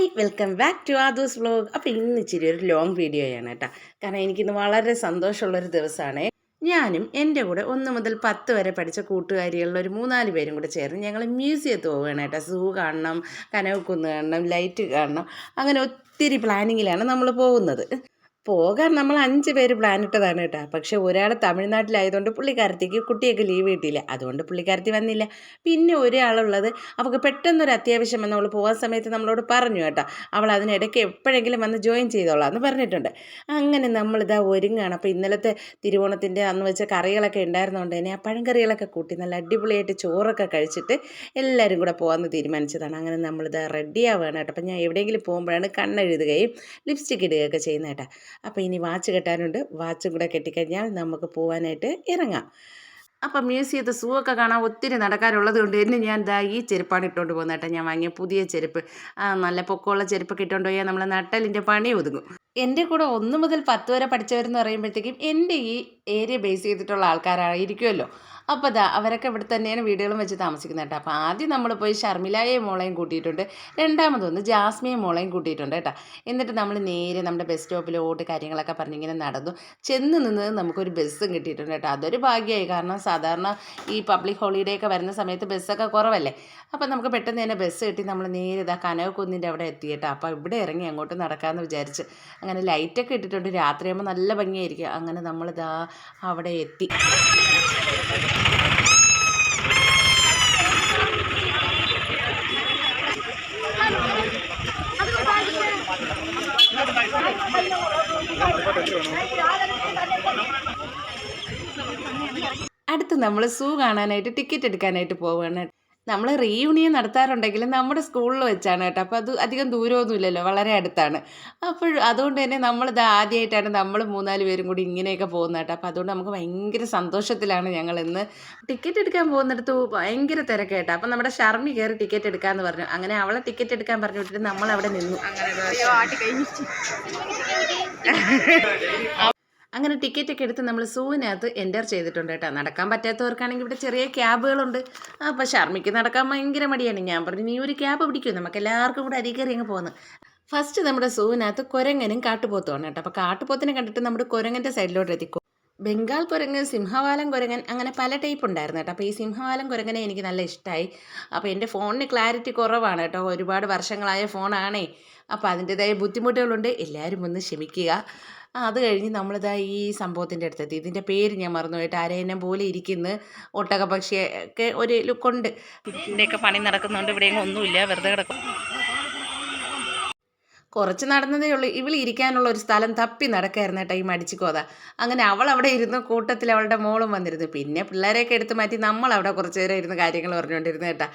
Hi welcome back to Aadhu's vlog അപ്പോൾ ഇന്ന് ഇച്ചിരി ഒരു ലോങ് വീഡിയോയാണ് കേട്ടോ. കാരണം എനിക്കിന്ന് വളരെ സന്തോഷമുള്ളൊരു ദിവസമാണ് ഞാനും എന്റെ കൂടെ ഒന്ന് മുതൽ പത്ത് വരെ പഠിച്ച കൂട്ടുകാരികളിൽ ഒരു മൂന്നാൽ പേരും കൂടെ ചേർന്ന് ഞങ്ങൾ മ്യൂസിയത്ത് പോവുകയാണ് കേട്ടോ. സൂ കാണണം കനവക്കുന്ന് കാണണം ലൈറ്റ് കാണണം അങ്ങനെ ഒത്തിരി പ്ലാനിങ്ങിലാണ് നമ്മൾ പോകുന്നത്. പോകാൻ നമ്മൾ അഞ്ച് പേര് പ്ലാൻ ഇട്ടതാണ് കേട്ടോ. പക്ഷെ ഒരാൾ തമിഴ്നാട്ടിലായതുകൊണ്ട് പുള്ളിക്കാരത്തേക്ക് കുട്ടിയൊക്കെ ലീവ് കിട്ടിയില്ല. അതുകൊണ്ട് പുള്ളിക്കാരത്തി വന്നില്ല. പിന്നെ ഒരാളുള്ളത് അവൾക്ക് പെട്ടെന്നൊരു അത്യാവശ്യം വന്ന് അവൾ പോകാൻ സമയത്ത് നമ്മളോട് പറഞ്ഞു കേട്ടോ. അവൾ അതിനിടയ്ക്ക് എപ്പോഴെങ്കിലും വന്ന് ജോയിൻ ചെയ്തോളാം എന്ന് പറഞ്ഞിട്ടുണ്ട്. അങ്ങനെ നമ്മളിതാ ഒരുങ്ങാണ്. അപ്പോൾ ഇന്നലത്തെ തിരുവോണത്തിന്റെ അന്ന് വെച്ച കറികളൊക്കെ ഉണ്ടായിരുന്നതുകൊണ്ട് തന്നെ ആ പഴങ്കറികളൊക്കെ കൂട്ടി നല്ല അടിപൊളിയായിട്ട് ചോറൊക്കെ കഴിച്ചിട്ട് എല്ലാവരും കൂടെ പോകാമെന്ന് തീരുമാനിച്ചതാണ്. അങ്ങനെ നമ്മളിത് റെഡിയാവുകയാണ് കേട്ടോ. അപ്പം ഞാൻ എവിടെയെങ്കിലും പോകുമ്പോഴാണ് കണ്ണെഴുതുകയും ലിപ്സ്റ്റിക് ഇടുകയൊക്കെ ചെയ്യുന്നത് കേട്ടോ. അപ്പോൾ ഇനി വാച്ച് കെട്ടാനുണ്ട്. വാച്ചും കൂടെ കെട്ടിക്കഴിഞ്ഞാൽ നമുക്ക് പോകാനായിട്ട് ഇറങ്ങാം. അപ്പം മ്യൂസിയത്ത് സൂ ഒക്കെ കാണാൻ ഒത്തിരി നടക്കാനുള്ളത് കൊണ്ട് തന്നെ ഞാൻ ദാ ഈ ചെരുപ്പാണ് ഇട്ടുകൊണ്ട് പോകുന്നത് കേട്ടോ. ഞാൻ വാങ്ങിയ പുതിയ ചെരുപ്പ്. നല്ല പൊക്കമുള്ള ചെരുപ്പൊക്കെ ഇട്ടുകൊണ്ട് പോയാൽ നമ്മളെ നട്ടലിന്റെ പണി ഒതുങ്ങും. എന്റെ കൂടെ ഒന്ന് മുതൽ പത്ത് വരെ പഠിച്ചവരെന്ന് പറയുമ്പോഴത്തേക്കും എന്റെ ഈ ഏരിയ ബേസ് ചെയ്തിട്ടുള്ള ആൾക്കാരായിരിക്കുമല്ലോ. അപ്പോൾ അതാ അവരൊക്കെ ഇവിടെ തന്നെയാണ് വീടുകളും വെച്ച് താമസിക്കുന്നത് കേട്ടോ. അപ്പോൾ ആദ്യം നമ്മൾ പോയി ഷർമിലായെയും മോളെയും കൂട്ടിയിട്ടുണ്ട്. രണ്ടാമതൊന്ന് ജാസ്മിയും മോളെയും കൂട്ടിയിട്ടുണ്ട് കേട്ടോ. എന്നിട്ട് നമ്മൾ നേരെ നമ്മുടെ ബസ് സ്റ്റോപ്പിലോട്ട് കാര്യങ്ങളൊക്കെ പറഞ്ഞിങ്ങനെ നടന്നു. ചെന്ന് നിന്ന് നമുക്കൊരു ബസ്സും കിട്ടിയിട്ടുണ്ട് കേട്ടോ. അതൊരു ഭാഗ്യമായി. കാരണം സാധാരണ ഈ പബ്ലിക് ഹോളിഡേ ഒക്കെ വരുന്ന സമയത്ത് ബസ്സൊക്കെ കുറവല്ലേ. അപ്പോൾ നമുക്ക് പെട്ടെന്ന് തന്നെ ബസ് കിട്ടി. നമ്മൾ നേരെ ഇതാ കനകക്കുന്നിന്റെ അവിടെ എത്തി കേട്ടോ. അപ്പോൾ ഇവിടെ ഇറങ്ങി അങ്ങോട്ട് നടക്കാമെന്ന് വിചാരിച്ച് അങ്ങനെ ലൈറ്റൊക്കെ ഇട്ടിട്ടുണ്ട്. രാത്രിയാകുമ്പോൾ നല്ല ഭംഗിയായിരിക്കും. അങ്ങനെ നമ്മളിതാ അവിടെ എത്തി. അടുത്ത് നമ്മൾ സൂ കാണാനായിട്ട് ടിക്കറ്റ് എടുക്കാനായിട്ട് പോവുകയാണ് നമ്മൾ റീയൂണിയൻ നടത്താറുണ്ടെങ്കിലും നമ്മുടെ സ്കൂളിൽ വെച്ചാണ് കേട്ടോ. അപ്പോൾ അത് അധികം ദൂരമൊന്നുമില്ലല്ലോ വളരെ അടുത്താണ്. അപ്പോൾ അതുകൊണ്ട് തന്നെ നമ്മളിത് ആദ്യമായിട്ടാണ് നമ്മൾ മൂന്നാൽ പേരും കൂടി ഇങ്ങനെയൊക്കെ പോകുന്നത് കേട്ടോ. അപ്പോൾ അതുകൊണ്ട് നമുക്ക് ഭയങ്കര സന്തോഷത്തിലാണ് ഞങ്ങൾ ഇന്ന് ടിക്കറ്റ് എടുക്കാൻ പോകുന്നിടത്ത് ഭയങ്കര തിരക്കേട്ടോ അപ്പോൾ നമ്മുടെ ഷർമി കയറി ടിക്കറ്റ് എടുക്കാമെന്ന് പറഞ്ഞു. അങ്ങനെ അവളെ ടിക്കറ്റ് എടുക്കാൻ പറഞ്ഞു വിട്ടിട്ട് നമ്മൾ അവിടെ നിന്നു അങ്ങനെ ടിക്കറ്റ് ഒക്കെ എടുത്ത് നമ്മൾ സൂവിനകത്ത് എന്റർ ചെയ്തിട്ടുണ്ട് കേട്ടോ. നടക്കാൻ പറ്റാത്തവർക്കാണെങ്കിൽ ഇവിടെ ചെറിയ ക്യാബുകളുണ്ട്. അപ്പോൾ ഷർമിക്ക് നടക്കാൻ ഭയങ്കര മടിയാണ്. ഞാൻ പറഞ്ഞു നീ ഒരു ക്യാബ് പിടിക്കൂ. നമുക്ക് എല്ലാവർക്കും കൂടെ അരികേറി അങ്ങ് പോകുന്നു ഫസ്റ്റ് നമ്മുടെ സൂവിനകത്ത് കുരങ്ങനും കാട്ടുപോത്തുമാണ് കേട്ടോ. അപ്പോൾ കാട്ടുപോത്തിനെ കണ്ടിട്ട് നമ്മുടെ കുരങ്ങന്റെ സൈഡിലോട്ട് എത്തിക്കും. ബംഗാൾ കുരങ്ങൻ സിംഹവാലം കുരങ്ങൻ അങ്ങനെ പല ടൈപ്പ് ഉണ്ടായിരുന്നു കേട്ടോ. അപ്പോൾ ഈ സിംഹവാലം കുരങ്ങനെ എനിക്ക് നല്ല ഇഷ്ടമായി അപ്പോൾ എന്റെ ഫോണിന് ക്ലാരിറ്റി കുറവാണ് കേട്ടോ. ഒരുപാട് വർഷങ്ങളായ ഫോണാണേ. അപ്പോൾ അതിന്റെതായ ബുദ്ധിമുട്ടുകളുണ്ട്. എല്ലാവരും ഒന്ന് ക്ഷമിക്കുക. അത് കഴിഞ്ഞ് നമ്മളിതാ ഈ സംഭവത്തിന്റെ അടുത്തെത്തി. ഇതിന്റെ പേര് ഞാൻ മറന്നുപോയിട്ട് അരയന്നം പോലെ ഇരിക്കുന്ന. ഒട്ടക പക്ഷിയൊക്കെ ഒരു ലുക്കുണ്ട് ഇതിന്റെയൊക്കെ പണി നടക്കുന്നുണ്ട്. ഇവിടെയെങ്കിലും ഒന്നുമില്ല. വെറുതെ കിടക്കും. കുറച്ച് നടന്നതേ ഉള്ളൂ. ഇവൾ ഇരിക്കാനുള്ള ഒരു സ്ഥലം തപ്പി നടക്കായിരുന്നു കേട്ടോ ഈ മടിച്ചുകോത അങ്ങനെ അവൾ അവിടെ ഇരുന്ന് കൂട്ടത്തിൽ അവളുടെ മോളും വന്നിരുന്നു. പിന്നെ പിള്ളേരെയൊക്കെ എടുത്ത് മാറ്റി നമ്മൾ അവിടെ കുറച്ചു നേരം ഇരുന്ന് കാര്യങ്ങൾ പറഞ്ഞുകൊണ്ടിരുന്നു കേട്ടാ.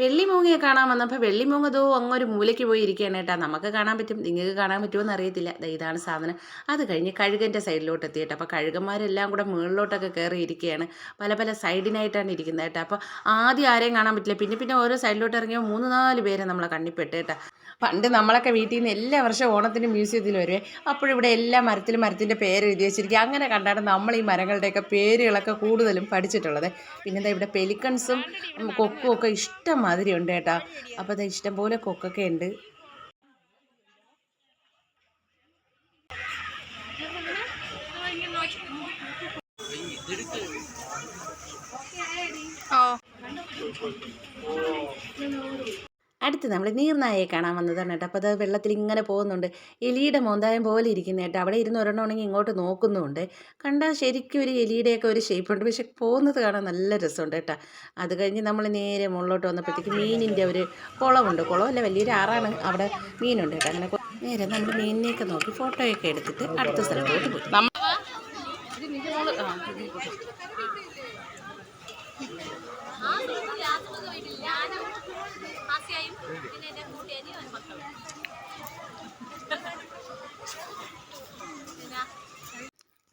വെള്ളിമൂങ്ങയെ കാണാൻ വന്നപ്പോൾ വെള്ളിമൂങ്ങ ദോ അങ്ങൊരു മൂലയ്ക്ക് പോയി ഇരിക്കുകയാണ് കേട്ടോ. നമുക്ക് കാണാൻ പറ്റും. നിങ്ങൾക്ക് കാണാൻ പറ്റുമോ എന്ന് അറിയത്തില്ല. ഇതാണ് സാധനം. അത് കഴിഞ്ഞ് കഴുകന്റെ സൈഡിലോട്ട് എത്തിയിട്ട് അപ്പോൾ കഴുകന്മാരെല്ലാം കൂടെ മുകളിലോട്ടൊക്കെ കയറി ഇരിക്കുകയാണ്. പല പല സൈഡിനായിട്ടാണ് ഇരിക്കുന്നത് കേട്ടോ. അപ്പോൾ ആദ്യം ആരെയും കാണാൻ പറ്റില്ല. പിന്നെ പിന്നെ ഓരോ സൈഡിലോട്ട് ഇറങ്ങിയോ മൂന്ന് നാല് പേരെ നമ്മളെ കണ്ണിപ്പെട്ട് കേട്ടോ. പണ്ട് നമ്മളൊക്കെ വീട്ടിൽ നിന്ന് എല്ലാ വർഷവും ഓണത്തിന് മ്യൂസിയത്തിൽ വരുവേ. അപ്പോഴിവിടെ എല്ലാ മരത്തിലും മരത്തിന്റെ പേര് എഴുതി വെച്ചിരിക്കുക. അങ്ങനെ കണ്ടാണ് നമ്മൾ ഈ മരങ്ങളുടെയൊക്കെ പേരുകളൊക്കെ കൂടുതലും പഠിച്ചിട്ടുള്ളത്. പിന്നെന്താ ഇവിടെ പെലിക്കൺസും കൊക്കും ഒക്കെ ഇഷ്ടം മാതിരി ഉണ്ട് കേട്ടോ. അപ്പോൾ അത് ഇഷ്ടം പോലെ കൊക്കൊക്കെ ഉണ്ട്. അടുത്ത് നമ്മൾ നീർനായയെ കാണാൻ വന്നതാണ് കേട്ടോ. അപ്പോൾ അത് വെള്ളത്തിൽ ഇങ്ങനെ പോകുന്നുണ്ട്. എലിയുടെ മോന്തായം പോലെ ഇരിക്കുന്ന കേട്ടോ. അവിടെ ഇരുന്ന് ഒരെണ്ണമാണെങ്കിൽ ഇങ്ങോട്ട് നോക്കുന്നുണ്ട്. കണ്ടാൽ ശരിക്കും ഒരു എലിയുടെയൊക്കെ ഒരു ഷേപ്പുണ്ട് പക്ഷെ പോകുന്നത് കാണാൻ നല്ല രസമുണ്ട് കേട്ടോ. അത് കഴിഞ്ഞ് നമ്മൾ നേരെ മുകളിലോട്ട് വന്നപ്പോഴത്തേക്ക് മീനിന്റെ ഒരു കുളമുണ്ട്. കുളമല്ല വലിയൊരു ആറാണ് അവിടെ മീനുണ്ട് കേട്ടോ. അങ്ങനെ നേരെ നമ്മൾ മീനിനെയൊക്കെ നോക്കി ഫോട്ടോയൊക്കെ എടുത്തിട്ട് അടുത്ത സ്ഥലത്തോട്ട് പോയി.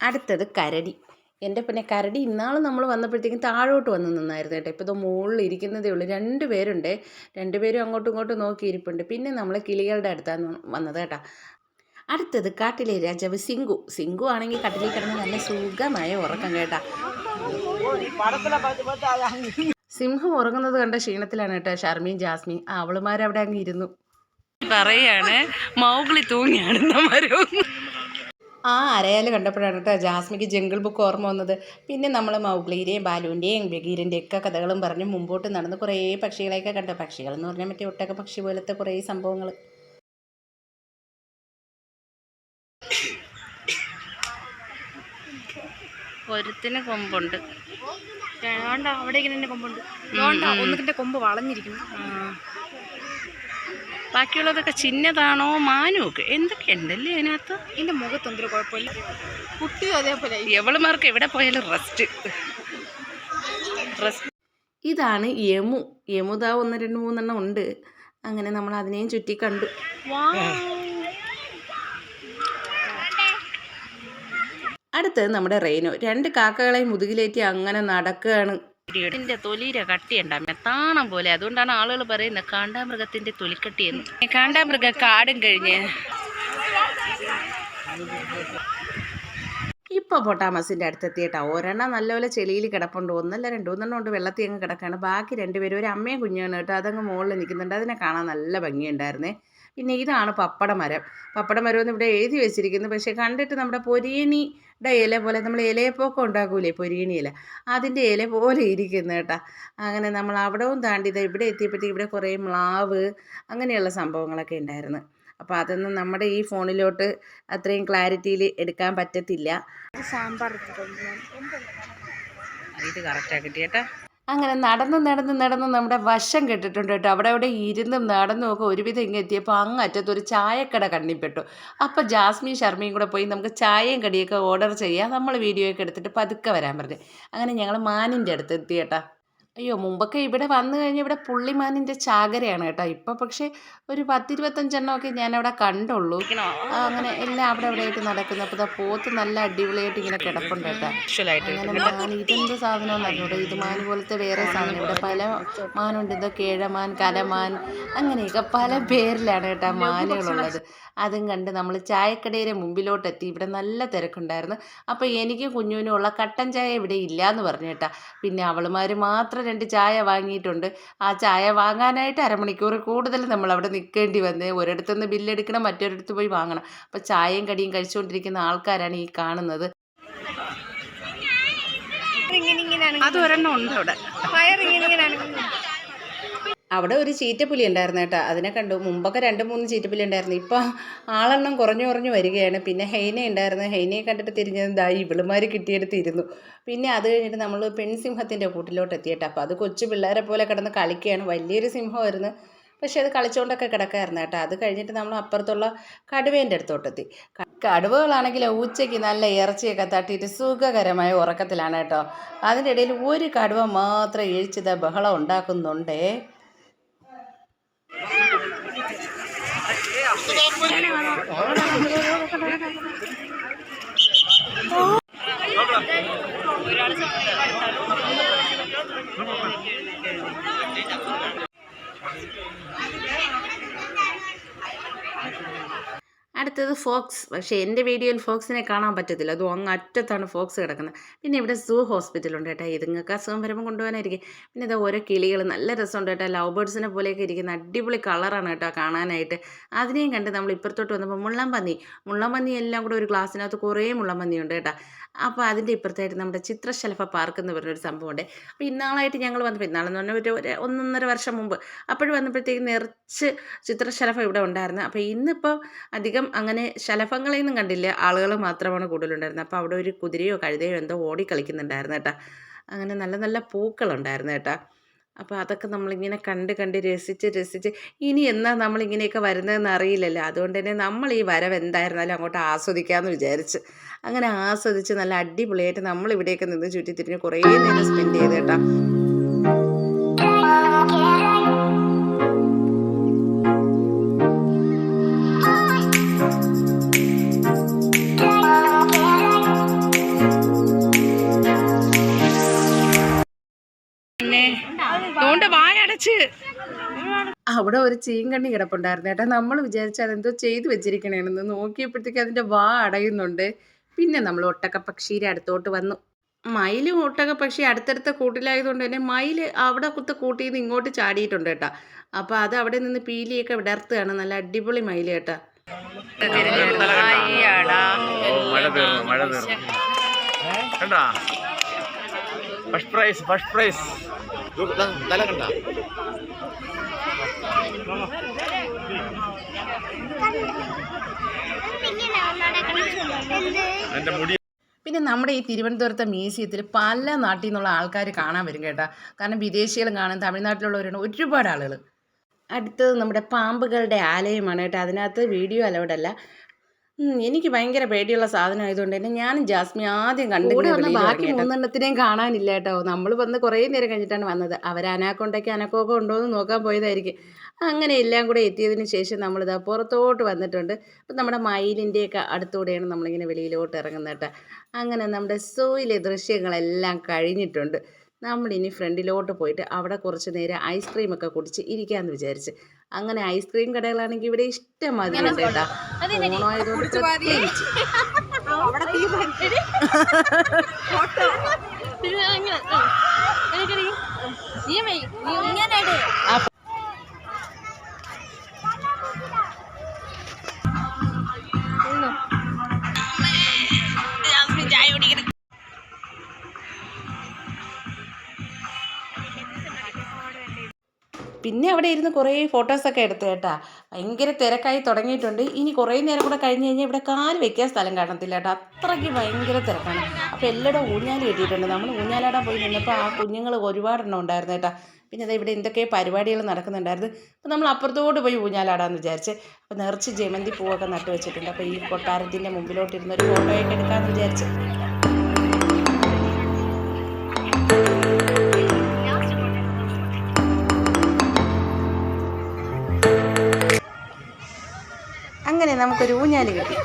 അടുത്തത് കരടി. എന്റെ പിന്നെ കരടി ഇന്നാൾ നമ്മൾ വന്നപ്പോഴത്തേക്കും താഴോട്ട് വന്ന് നിന്നായിരുന്നു കേട്ടോ. ഇപ്പോൾ ഇത് മുകളിൽ ഇരിക്കുന്നതേ ഉള്ളൂ. രണ്ട് പേരുണ്ട്. രണ്ടുപേരും അങ്ങോട്ടും ഇങ്ങോട്ടും നോക്കി ഇരിപ്പുണ്ട്. പിന്നെ നമ്മൾ കിളികളുടെ അടുത്താണ് വന്നത് കേട്ടോ. അടുത്തത് കാട്ടിലെ രാജാവ് സിങ്കു. സിങ്കു ആണെങ്കിൽ കട്ടിലിൽ കിടന്ന് നല്ല സുഖമായ ഉറക്കം കേട്ടാ. സിംഹം ഉറങ്ങുന്നത് കണ്ട ക്ഷീണത്തിലാണ് കേട്ടോ ഷർമീൻ ജാസ്മിൻ. അവളുമാരവിടെ അങ്ങ് ഇരുന്നു. പറയാണ് മൗഗ്ലി തൂങ്ങിയാണ് മരവും ആ അരയാൽ കണ്ടപ്പോഴാണ് കേട്ടോ ജാസ്മിക്ക് ജംഗിൾ ബുക്ക് ഓർമ്മ വന്നത്. പിന്നെ നമ്മൾ മൗഗ്ലിയുടെയും ബാലുവിന്റെയും ബഗീരന്റെ ഒക്കെ കഥകളും പറഞ്ഞ് മുമ്പോട്ട് നടന്ന് കുറേ പക്ഷികളെയൊക്കെ കണ്ടോ. പക്ഷികൾ എന്ന് പറഞ്ഞാൽ മറ്റേ ഒട്ടക പക്ഷി പോലത്തെ കുറേ സംഭവങ്ങൾ ഒരുത്തിന് കൊമ്പുണ്ട്. അവിടെ ഇങ്ങനെ കൊമ്പുണ്ട്. ഒന്നിന്റെ കൊമ്പ് വളഞ്ഞിരിക്കുന്നു. ബാക്കിയുള്ളതൊക്കെ ചിന്നതാണോ മാനുമൊക്കെ എന്തൊക്കെയുണ്ടല്ലേ അതിനകത്ത്? എന്റെ മുഖത്തൊന്നും കുഴപ്പമില്ല. കുട്ടിയും അതേപോലെ. എവളുമാർക്ക് എവിടെ പോയാലും റെസ്റ്റ്. റെസ്റ്റ്. ഇതാണ് യമു. യമുദ ഒന്ന് രണ്ട് മൂന്നെണ്ണം ഉണ്ട്. അങ്ങനെ നമ്മൾ അതിനെയും ചുറ്റി കണ്ടു. അടുത്തത് നമ്മുടെ റെയിനോ. രണ്ട് കാക്കകളെയും മുതുകിലേറ്റി അങ്ങനെ നടക്കുകയാണ്. ഇതിന്റെ തൊലിയിലെ കട്ടിയുണ്ട. മെത്താണം പോലെ. അതുകൊണ്ടാണ് ആളുകൾ പറയുന്നത് കാണ്ടാമൃഗത്തിന്റെ തൊലിക്കട്ടി എന്ന്. കാണ്ടാമൃഗം കാടും കഴിഞ്ഞ്. ഇപ്പോൾ പൊട്ടാമസിന്റെ അടുത്തെത്തിയിട്ടാ. ഒരെണ്ണം നല്ലപോലെ ചെളിയിൽ കിടപ്പുണ്ട്. ഒന്നല്ല രണ്ട് മൂന്നെണ്ണം ഉണ്ട് വെള്ളത്തിൽ അങ്ങ് കിടക്കാണ് ബാക്കി രണ്ടുപേരും ഒരു അമ്മയും കുഞ്ഞാണ് കേട്ടോ. അതങ്ങ് മുകളിൽ നിൽക്കുന്നുണ്ട്. അതിനെ കാണാൻ നല്ല ഭംഗിയുണ്ടായിരുന്നേ. പിന്നെ ഇതാണ് പപ്പടമരം. പപ്പടമരം എന്ന് ഇവിടെ എഴുതി വെച്ചിരിക്കുന്നത് പക്ഷേ കണ്ടിട്ട് നമ്മുടെ പൊരിയണിയുടെ ഇല പോലെ നമ്മൾ ഇലയപ്പൊക്കെ ഉണ്ടാക്കൂലേ? പൊരിയണി ഇല. അതിന്റെ ഇല പോലെ ഇരിക്കുന്നു കേട്ടോ. അങ്ങനെ നമ്മൾ അവിടവും താണ്ടി ഇത് ഇവിടെ എത്തിയപ്പോഴത്തേക്ക് ഇവിടെ കുറേ മ്ലാവ് അങ്ങനെയുള്ള സംഭവങ്ങളൊക്കെ ഉണ്ടായിരുന്നു. അപ്പോൾ അതൊന്നും നമ്മുടെ ഈ ഫോണിലോട്ട് അത്രയും ക്ലാരിറ്റിയിൽ എടുക്കാൻ പറ്റത്തില്ല. സാമ്പാർ ഇത് കറക്റ്റാണ് കിട്ടിയേട്ടാ. അങ്ങനെ നടന്ന് നടന്ന് നടന്ന് നമ്മുടെ വശം കെട്ടിട്ടുണ്ട് കേട്ടോ. അവിടെ അവിടെ ഇരുന്നും നടന്നും ഒക്കെ ഒരുവിധം ഇങ്ങ് എത്തിയപ്പോൾ അങ്ങറ്റത്ത് ഒരു ചായക്കട കണ്ണിപ്പെട്ടു. അപ്പോൾ ജാസ്മിൻ ശർമ്മയും കൂടെ പോയി നമുക്ക് ചായയും കടിയൊക്കെ ഓർഡർ ചെയ്യാം. നമ്മൾ വീഡിയോ ഒക്കെ എടുത്തിട്ട് പതുക്കെ വരാൻ പറഞ്ഞു. അങ്ങനെ ഞങ്ങൾ മാനിന്റെ അടുത്ത് എത്തി കേട്ടാ. അയ്യോ മുമ്പൊക്കെ ഇവിടെ വന്നു കഴിഞ്ഞാൽ ഇവിടെ പുള്ളിമാനിന്റെ ചാകരയാണ് കേട്ടോ. ഇപ്പൊ പക്ഷേ ഒരു പത്തിരുപത്തഞ്ചെണ്ണമൊക്കെ ഞാനവിടെ കണ്ടുള്ളൂ. അങ്ങനെ എല്ലാം അവിടെ അവിടെ ആയിട്ട് നടക്കുന്നു അപ്പോൾ പോത്ത് നല്ല അടിപൊളിയായിട്ട് ഇങ്ങനെ കിടപ്പുണ്ട് കേട്ടോ. അങ്ങനെ മാൻ ഇതെന്ത് സാധനം അറിഞ്ഞൂടെ? ഇത് മാൻ പോലത്തെ വേറെ സാധനം. ഇവിടെ പല മാനുണ്ട്. ഇത് കേഴമാൻ കലമാൻ അങ്ങനെയൊക്കെ പല പേരിലാണ് കേട്ടോ മാനുകളുള്ളത്. അതും കണ്ട് നമ്മൾ ചായക്കടയുടെ മുമ്പിലോട്ടെത്തി. ഇവിടെ നല്ല തിരക്കുണ്ടായിരുന്നു. അപ്പോൾ എനിക്കും കുഞ്ഞുവിനും ഉള്ള കട്ടൻ ചായ ഇവിടെ ഇല്ല എന്ന് പറഞ്ഞു കേട്ടാ. പിന്നെ അവളുമാർ മാത്രം രണ്ട് ചായ വാങ്ങിയിട്ടുണ്ട്. ആ ചായ വാങ്ങാനായിട്ട് അരമണിക്കൂർ കൂടുതൽ നമ്മൾ അവിടെ നിൽക്കേണ്ടി വന്നേ ഒരിടത്തുനിന്ന് ബില്ലെടുക്കണം മറ്റൊരിടത്ത് പോയി വാങ്ങണം. അപ്പോൾ ചായയും കടിയും കഴിച്ചുകൊണ്ടിരിക്കുന്ന ആൾക്കാരാണ് ഈ കാണുന്നത്. അതൊരെണ്ണം അത് ഒരെണ്ണം ഉണ്ട് അവിടെ. അവിടെ ഒരു ചീറ്റപ്പുലി ഉണ്ടായിരുന്നു കേട്ടോ. അതിനെ കണ്ടു. മുമ്പൊക്കെ രണ്ട് മൂന്ന് ചീറ്റപ്പുലി ഉണ്ടായിരുന്നു. ഇപ്പോൾ ആളെണ്ണം കുറഞ്ഞു കുറഞ്ഞു വരികയാണ്. പിന്നെ ഹൈന ഉണ്ടായിരുന്നു. ഹൈനയെ കണ്ടിട്ട് തിരിഞ്ഞത് ദാ ഇവിളുമാർ കിട്ടിയെടുത്ത് ഇരുന്നു പിന്നെ അത് കഴിഞ്ഞിട്ട് നമ്മൾ പെൺസിംഹത്തിന്റെ കൂട്ടിലോട്ട് എത്തിയിട്ട് അപ്പോൾ അത് കൊച്ചു പിള്ളേരെ പോലെ കിടന്ന് കളിക്കുകയാണ്. വലിയൊരു സിംഹമായിരുന്നു. പക്ഷേ അത് കളിച്ചുകൊണ്ടൊക്കെ കിടക്കായിരുന്നു കേട്ടോ. അത് കഴിഞ്ഞിട്ട് നമ്മൾ അപ്പുറത്തുള്ള കടുവേന്റെ അടുത്തോട്ടെത്തി കടുവകളാണെങ്കിൽ ഉച്ചയ്ക്ക് നല്ല ഇറച്ചിയൊക്കെ തട്ടിയിട്ട് സുഖകരമായ ഉറക്കത്തിലാണ് കേട്ടോ. ഇടയിൽ ഒരു കടുവ മാത്രം എഴിച്ചത് ബഹളം ഉണ്ടാക്കുന്നുണ്ടേ. Pengen. ഫോക്സ് പക്ഷേ എന്റെ വീഡിയോയിൽ ഫോക്സിനെ കാണാൻ പറ്റത്തില്ല. അതും അങ്ങ് അറ്റത്താണ് ഫോക്സ് കിടക്കുന്നത്. പിന്നെ ഇവിടെ സൂ ഹോസ്പിറ്റലുണ്ട് കേട്ടോ. ഇതുങ്ങൾക്ക് അസുഖം വരുമ്പോൾ കൊണ്ടുപോകാനായിരിക്കും. പിന്നെ ഇത് ഓരോ കിളികൾ നല്ല രസമുണ്ട് കേട്ടോ. ലവ് ബേർഡ്സിനെ പോലെയൊക്കെ ഇരിക്കുന്ന അടിപൊളി കളറാണ് കേട്ടോ കാണാനായിട്ട്. അതിനെയും കണ്ട് നമ്മൾ ഇപ്പുറത്തോട്ട് വന്നപ്പോൾ മുള്ളംപന്നി. മുള്ളംപന്നി എല്ലാം കൂടെ ഒരു ഗ്ലാസ്സിനകത്ത് കുറേ മുള്ളംപന്നിയുണ്ട് കേട്ടോ. അപ്പോൾ അതിന്റെ ഇപ്പുറത്തായിട്ട് നമ്മുടെ ചിത്രശലഭ പാർക്ക് എന്ന് പറഞ്ഞൊരു സംഭവമുണ്ട്. അപ്പോൾ ഇന്നാളായിട്ട് ഞങ്ങൾ വന്നപ്പോൾ ഇന്നാളെന്ന് പറഞ്ഞാൽ ഒരു ഒന്നൊന്നര വർഷം മുമ്പ് അപ്പോഴും വന്നപ്പോഴത്തേക്ക് നിറച്ച് ചിത്രശലഭ ഇവിടെ ഉണ്ടായിരുന്നു. അപ്പോൾ ഇന്നിപ്പോൾ അധികം അങ്ങനെ ശലഭങ്ങളെയൊന്നും കണ്ടില്ല. ആളുകൾ മാത്രമാണ് കൂടുതലുണ്ടായിരുന്നത്. അപ്പോൾ അവിടെ ഒരു കുതിരയോ കഴുതയോ എന്തോ ഓടി കളിക്കുന്നുണ്ടായിരുന്നു കേട്ടോ. അങ്ങനെ നല്ല നല്ല പൂക്കളുണ്ടായിരുന്നു കേട്ടോ. അപ്പോൾ അതൊക്കെ നമ്മളിങ്ങനെ കണ്ട് കണ്ട് രസിച്ച് രസിച്ച് ഇനി എന്നാ നമ്മളിങ്ങനെയൊക്കെ വരുന്നതെന്ന് അറിയില്ലല്ലോ. അതുകൊണ്ട് തന്നെ നമ്മൾ ഈ വരവ് എന്തായിരുന്നാലും അങ്ങോട്ട് ആസ്വദിക്കാമെന്ന് വിചാരിച്ച്. അങ്ങനെ ആസ്വദിച്ച് നല്ല അടിപൊളിയായിട്ട് നമ്മളിവിടെയൊക്കെ നിന്ന് ചുറ്റിത്തിരിഞ്ഞ് കുറേ നേരം സ്പെൻഡ് ചെയ്ത് അവിടെ ഒരു ചീങ്കണ്ണി കിടപ്പുണ്ടായിരുന്നു. ഏട്ടാ നമ്മൾ വിചാരിച്ച അതെന്തോ ചെയ്തു വെച്ചിരിക്കണേന്ന് നോക്കിയപ്പോഴത്തേക്ക് അതിന്റെ വാ അടയുന്നുണ്ട്. പിന്നെ നമ്മൾ ഒട്ടക്കപ്പക്ഷിയുടെ അടുത്തോട്ട് വന്നു. മയിലും ഒട്ടക പക്ഷി അടുത്തടുത്ത കൂട്ടിലായതുകൊണ്ട് തന്നെ മയിൽ അവിടെ കുത്ത കൂട്ടിയിൽ നിന്ന് ഇങ്ങോട്ട് ചാടിയിട്ടുണ്ട് കേട്ടോ അപ്പോൾ അത് അവിടെ നിന്ന് പീലിയൊക്കെ വിടർത്തുകയാണ്. നല്ല അടിപൊളി മയിൽ കേട്ടോ മഴ തീർന്നു മഴ തീർന്നു. കണ്ടാ? ഫസ്റ്റ് പ്രൈസ് ഫസ്റ്റ് പ്രൈസ് തല കണ്ട. എന്റെ മുടി പിന്നെ നമ്മുടെ ഈ തിരുവനന്തപുരത്തെ മ്യൂസിയത്തിൽ പല നാട്ടിൽ നിന്നുള്ള ആൾക്കാർ കാണാൻ വരും കേട്ടോ. കാരണം വിദേശികളും കാണും തമിഴ്നാട്ടിലുള്ളവരാണ് ഒരുപാട് ആളുകൾ അടുത്തത് നമ്മുടെ പാമ്പുകളുടെ ആലയമാണ് കേട്ടോ. അതിനകത്ത് വീഡിയോ അലൗഡല്ല. എനിക്ക് ഭയങ്കര പേടിയുള്ള സാധനം ആയതുകൊണ്ട് തന്നെ ഞാനും ജാസ്മി ആദ്യം കണ്ടു ബാക്കി മൂന്നെണ്ണത്തിനെയും കാണാനില്ല കേട്ടോ. നമ്മൾ വന്ന് കുറേ നേരം കഴിഞ്ഞിട്ടാണ് വന്നത്. അവർ അനാക്കൊണ്ടൊക്കെ അനക്കോക്കെ ഉണ്ടോ എന്ന് നോക്കാൻ പോയതായിരിക്കും. അങ്ങനെ എല്ലാം കൂടെ എത്തിയതിന് ശേഷം നമ്മളിതാ പുറത്തോട്ട് വന്നിട്ടുണ്ട്. അപ്പം നമ്മുടെ മയിലിന്റെയൊക്കെ അടുത്തൂടെയാണ് നമ്മളിങ്ങനെ വെളിയിലോട്ട് ഇറങ്ങുന്നത് കേട്ടോ. അങ്ങനെ നമ്മുടെ സൂയിലെ ദൃശ്യങ്ങളെല്ലാം കഴിഞ്ഞിട്ടുണ്ട്. നമ്മളിനി ഫ്രണ്ടിലോട്ട് പോയിട്ട് അവിടെ കുറച്ച് നേരം ഐസ്ക്രീം ഒക്കെ കുടിച്ച് ഇരിക്കാമെന്ന് വിചാരിച്ച്. അങ്ങനെ ഐസ്ക്രീം കടകളാണെങ്കിൽ ഇവിടെ ഇഷ്ടം കേട്ടോ ഓണമായതുകൊണ്ട് പ്രത്യേകിച്ച്. പിന്നെ അവിടെ ഇരുന്ന് കുറേ ഫോട്ടോസൊക്കെ എടുത്തു കേട്ടാ. ഭയങ്കര തിരക്കായി തുടങ്ങിയിട്ടുണ്ട്. ഇനി കുറേ നേരം കൂടെ കഴിഞ്ഞ് കഴിഞ്ഞാൽ ഇവിടെ കാൽ വെക്കാൻ സ്ഥലം കാണത്തില്ല കേട്ടോ. അത്രയ്ക്ക് ഭയങ്കര തിരക്കാണ്. അപ്പോൾ എല്ലായിടും ഊഞ്ഞാൽ കെട്ടിയിട്ടുണ്ട്. നമ്മൾ ഊഞ്ഞാലാടാൻ പോയി നിന്നപ്പോൾ ആ കുഞ്ഞുങ്ങൾ ഒരുപാടെണ്ണം ഉണ്ടായിരുന്നു കേട്ടോ. പിന്നെ അത് ഇവിടെ എന്തൊക്കെ പരിപാടികൾ നടക്കുന്നുണ്ടായിരുന്നു. അപ്പോൾ നമ്മൾ അപ്പുറത്തോട്ട് പോയി ഊഞ്ഞാലാടാന്ന് വിചാരിച്ച്. അപ്പോൾ നിറച്ച് ജമന്തി പൂവൊക്കെ നട്ടു വെച്ചിട്ടുണ്ട് അപ്പോൾ ഈ കൊട്ടാരത്തിന്റെ മുമ്പിലോട്ടിരുന്ന് ഒരു ഫോട്ടോയൊക്കെ എടുക്കാമെന്ന് വിചാരിച്ച്. അങ്ങനെ നമുക്കൊരു ഊഞ്ഞാൽ കിട്ടി.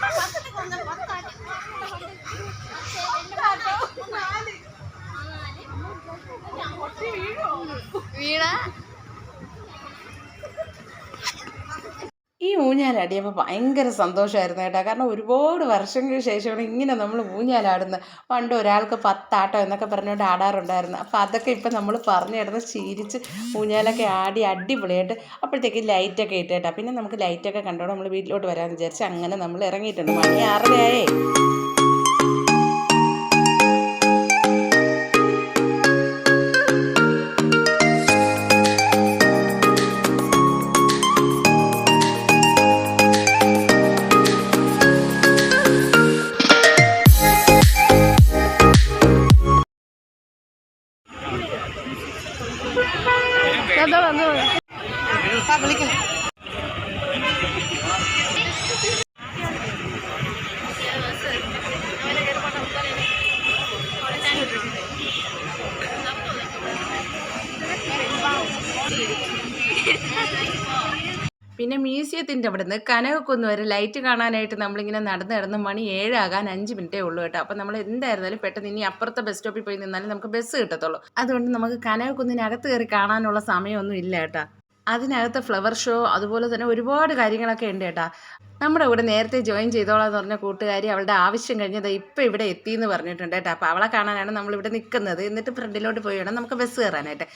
ഈ ഊഞ്ഞാലാടിയപ്പോൾ ഭയങ്കര സന്തോഷമായിരുന്നു കേട്ടോ. കാരണം ഒരുപാട് വർഷങ്ങൾക്ക് ശേഷമാണ് ഇങ്ങനെ നമ്മൾ ഊഞ്ഞാലാടുന്നത്. പണ്ട് ഒരാൾക്ക് പത്താട്ടം എന്നൊക്കെ പറഞ്ഞുകൊണ്ട് ആടാറുണ്ടായിരുന്നു. അപ്പോൾ അതൊക്കെ ഇപ്പം നമ്മൾ പറഞ്ഞു കിടന്ന് ചിരിച്ച് ഊഞ്ഞാലൊക്കെ ആടി അടിപൊളിയായിട്ട് അപ്പോഴത്തേക്ക് ലൈറ്റൊക്കെ ഇട്ട് കേട്ടോ. പിന്നെ നമുക്ക് ലൈറ്റൊക്കെ കണ്ടോ നമ്മൾ വീട്ടിലോട്ട് വരാമെന്ന് വിചാരിച്ച് അങ്ങനെ നമ്മൾ ഇറങ്ങിയിട്ടുണ്ട്. മണി ആറരയായേ. പിന്നെ അവിടെ നിന്ന് കനകക്കുന്ന് വരെ ലൈറ്റ് കാണാനായിട്ട് നമ്മളിങ്ങനെ നടന്ന് നടന്ന് മണി ഏഴാകാൻ അഞ്ച് മിനിറ്റേ ഉള്ളൂ കേട്ടോ. അപ്പോൾ നമ്മൾ എന്തായിരുന്നാലും പെട്ടെന്ന് ഇനി അപ്പുറത്തെ ബസ് സ്റ്റോപ്പിൽ പോയി നിന്നാലും നമുക്ക് ബസ് കിട്ടത്തുള്ളൂ. അതുകൊണ്ട് നമുക്ക് കനകക്കുന്നിനകത്ത് കയറി കാണാനുള്ള സമയമൊന്നും ഇല്ല കേട്ടോ. അതിനകത്ത് ഫ്ലവർ ഷോ അതുപോലെ തന്നെ ഒരുപാട് കാര്യങ്ങളൊക്കെ ഉണ്ട് കേട്ടോ. നമ്മുടെ കൂടെ നേരത്തെ ജോയിൻ ചെയ്തോളാന്ന് പറഞ്ഞ കൂട്ടുകാരി അവളുടെ ആവശ്യം കഴിഞ്ഞത് ഇപ്പം ഇവിടെ എത്തി എന്ന് പറഞ്ഞിട്ടുണ്ട് കേട്ടോ. അപ്പോൾ അവളെ കാണാനാണ് നമ്മളിവിടെ നിൽക്കുന്നത്. എന്നിട്ട് ഫ്രണ്ടിലോട്ട് പോയി വേണം നമുക്ക് ബസ് കയറാനായിട്ട്.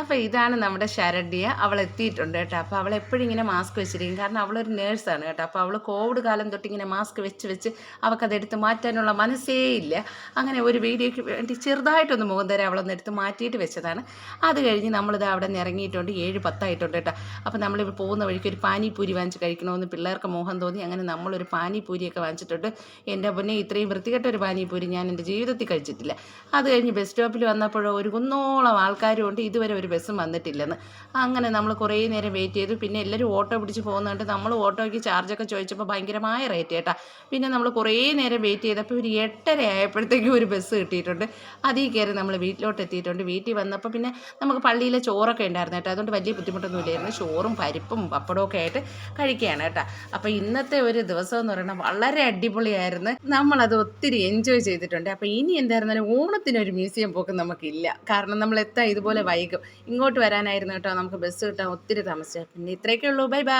അപ്പോൾ ഇതാണ് നമ്മുടെ ശരണ്യ. അവൾ എത്തിയിട്ടുണ്ട് കേട്ടോ. അപ്പോൾ അവൾ എപ്പോഴും ഇങ്ങനെ മാസ്ക് വെച്ചിരിക്കും. കാരണം അവളൊരു നേഴ്സാണ് കേട്ടോ. അപ്പോൾ അവൾ കോവിഡ് കാലം തൊട്ട് ഇങ്ങനെ മാസ്ക് വെച്ച് വെച്ച് അവൾക്കത് എടുത്ത് മാറ്റാനുള്ള മനസ്സേ ഇല്ല. അങ്ങനെ ഒരു വീഡിയോയ്ക്ക് വേണ്ടി ചെറുതായിട്ടൊന്ന് മുഖം തരാൻ അവളൊന്ന് എടുത്ത് മാറ്റിയിട്ട് വെച്ചതാണ്. അത് കഴിഞ്ഞ് നമ്മളിത് അവിടെ നിന്ന് ഇറങ്ങിയിട്ടുണ്ട്. ഏഴ് പത്തായിട്ടുണ്ട് കേട്ടോ. അപ്പോൾ നമ്മളിപ്പോൾ പോകുന്ന വഴിക്ക് ഒരു പാനിപ്പൂരി വാങ്ങിച്ച് കഴിക്കണമെന്ന് പിള്ളേർക്ക് മോഹം തോന്നി. അങ്ങനെ നമ്മളൊരു പാനിപ്പൂരിയൊക്കെ വാങ്ങിച്ചിട്ടുണ്ട്. എന്റെ പൊന്നെ ഇത്രയും വൃത്തികെട്ട ഒരു പാനിപ്പൂരി ഞാൻ എന്റെ ജീവിതത്തിൽ കഴിച്ചിട്ടില്ല. അത് കഴിഞ്ഞ് ബസ് സ്റ്റോപ്പിൽ വന്നപ്പോഴോ ഒരു കുന്നോളം ആൾക്കാരും ഉണ്ട്. ഇതുവരെ ഒരു ബസ്സും വന്നിട്ടില്ലെന്ന്. അങ്ങനെ നമ്മൾ കുറേ നേരം വെയിറ്റ് ചെയ്തു. പിന്നെ എല്ലാവരും ഓട്ടോ പിടിച്ച് പോകുന്നുണ്ട് നമ്മൾ ഓട്ടോയ്ക്ക് ചാർജൊക്കെ ചോദിച്ചപ്പോൾ ഭയങ്കരമായ റേറ്റ് കേട്ടാ. പിന്നെ നമ്മൾ കുറേ നേരം വെയിറ്റ് ചെയ്തപ്പോൾ ഒരു എട്ടര ആയപ്പോഴത്തേക്കും ഒരു ബസ് കിട്ടിയിട്ടുണ്ട്. അതിൽ കയറി നമ്മൾ വീട്ടിലോട്ട് എത്തിയിട്ടുണ്ട്. വീട്ടിൽ വന്നപ്പോൾ പിന്നെ നമുക്ക് പള്ളിയിലെ ചോറൊക്കെ ഉണ്ടായിരുന്നു കേട്ടോ. അതുകൊണ്ട് വലിയ ബുദ്ധിമുട്ടൊന്നും ഇല്ലായിരുന്നു. ചോറും പരിപ്പും പപ്പടമൊക്കെ ആയിട്ട് കഴിക്കുകയാണ് കേട്ടോ. അപ്പോൾ ഇന്നത്തെ ഒരു ദിവസം എന്ന് പറയുന്നത് വളരെ അടിപൊളിയായിരുന്നു. നമ്മളത് ഒത്തിരി എൻജോയ് ചെയ്തിട്ടുണ്ട്. അപ്പോൾ ഇനി എന്തായിരുന്നാലും ഓണത്തിനൊരു മ്യൂസിയം പോക്ക് നമുക്കില്ല. കാരണം നമ്മൾ എത്താൻ ഇതുപോലെ വൈകും. ഇങ്ങോട്ട് വരാനായിരുന്നു കേട്ടോ. നമുക്ക് ബസ് കിട്ടാൻ ഒത്തിരി താമസിച്ചു പിന്നെ ഇത്രയൊക്കെ ഉള്ളൂ. Bye bye.